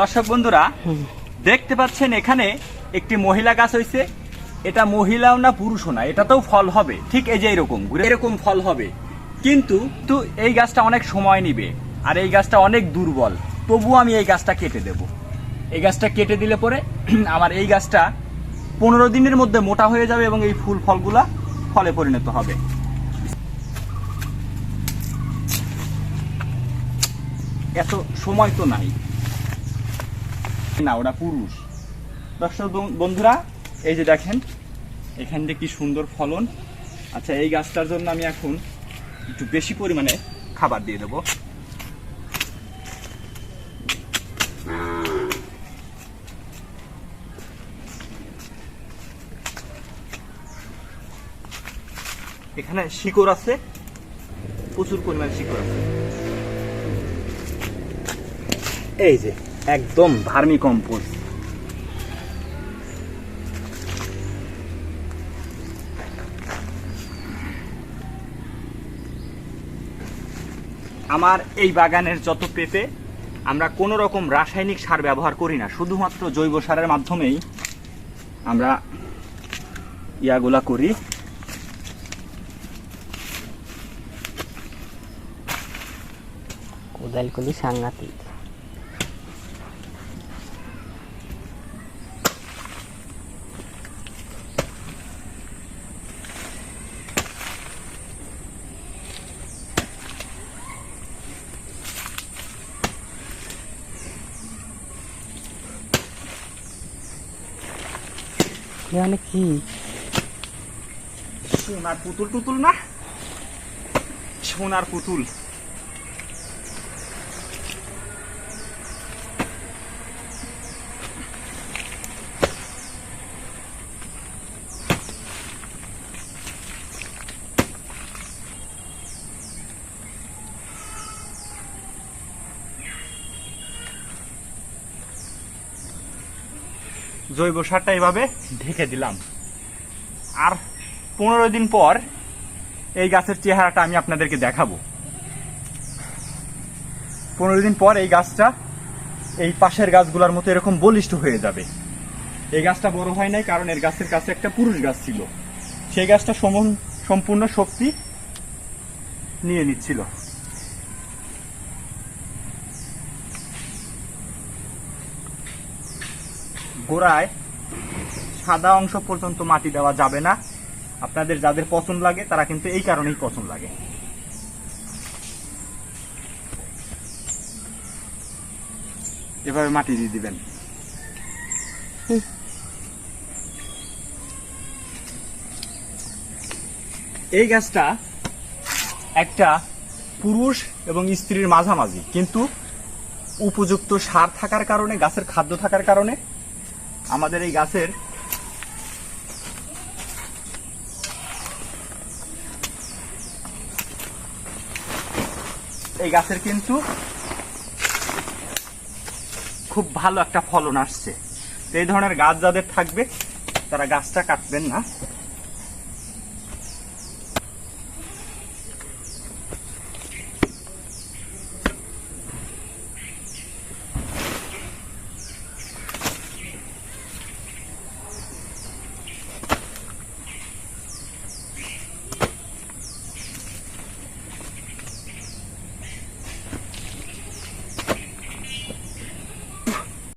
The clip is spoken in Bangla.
দর্শক বন্ধুরা দেখতে পাচ্ছেন এখানে একটি মহিলা গাছ হয়েছে এটা মহিলাও না পুরুষও না। এটাতেও ফল হবে। ঠিক এই যে এরকম এরকম ফল হবে। কিন্তু তো এই গাছটা অনেক সময় নিবে আর এই গাছটা অনেক দুর্বল। তবুও আমি এই গাছটা কেটে দেব। এই গাছটা কেটে দিলে পরে আমার এই গাছটা পনেরো দিনের মধ্যে মোটা হয়ে যাবে এবং এই ফুল ফলগুলা ফলে পরিণত হবে। এত সময় তো নাই। না, ওরা পুরুষ। দর্শক বন্ধুরা, এই যে দেখেন, এখান থেকে কি সুন্দর ফলন। আচ্ছা এই গাছটার জন্য আমি এখন একটু বেশি পরিমাণে খাবার দিয়ে দেবো। এখানে শিকড় আছে, প্রচুর পরিমাণে শিকড় আছে। এই যে একদম ভার্মি কম্পোস্ট। আমার এই বাগানের যত পেঁপে, আমরা কোনো রকম রাসায়নিক সার ব্যবহার করি না, শুধুমাত্র জৈব সারের মাধ্যমেই আমরা ইয়াগুলা করি। কোদাল কলি সাংঘাতিক। এখানে কি? সোনার পুতুল টুতুল না? সোনার পুতুল। জৈব সারটা এভাবে ঢেকে দিলাম। আর পনেরো দিন পর এই গাছের চেহারাটা আমি আপনাদেরকে দেখাবো। পনেরো দিন পর এই গাছটা এই পাশের গাছগুলোর মতো এরকম বলিষ্ঠ হয়ে যাবে। এই গাছটা বড় হয় নাই কারণ এর গাছের কাছে একটা পুরুষ গাছ ছিল। সেই গাছটা সম্পূর্ণ শক্তি নিয়ে নিচ্ছিল। গোড়ায় সাদা অংশ পর্যন্ত মাটি দেওয়া যাবে না। আপনাদের যাদের পছন্দ লাগে, তারা কিন্তু এই কারণেই পছন্দ লাগে। এভাবে মাটি দিয়ে দিবেন। এই গাছটা একটা পুরুষ এবং স্ত্রীর মাঝামাঝি, কিন্তু উপযুক্ত সার থাকার কারণে, গাছের খাদ্য থাকার কারণে আমাদের এই গাছের এই গাছের কিন্তু খুব ভালো একটা ফলন আসছে। এই ধরনের গাছ যাদের থাকবে, তারা গাছটা কাটবেন না।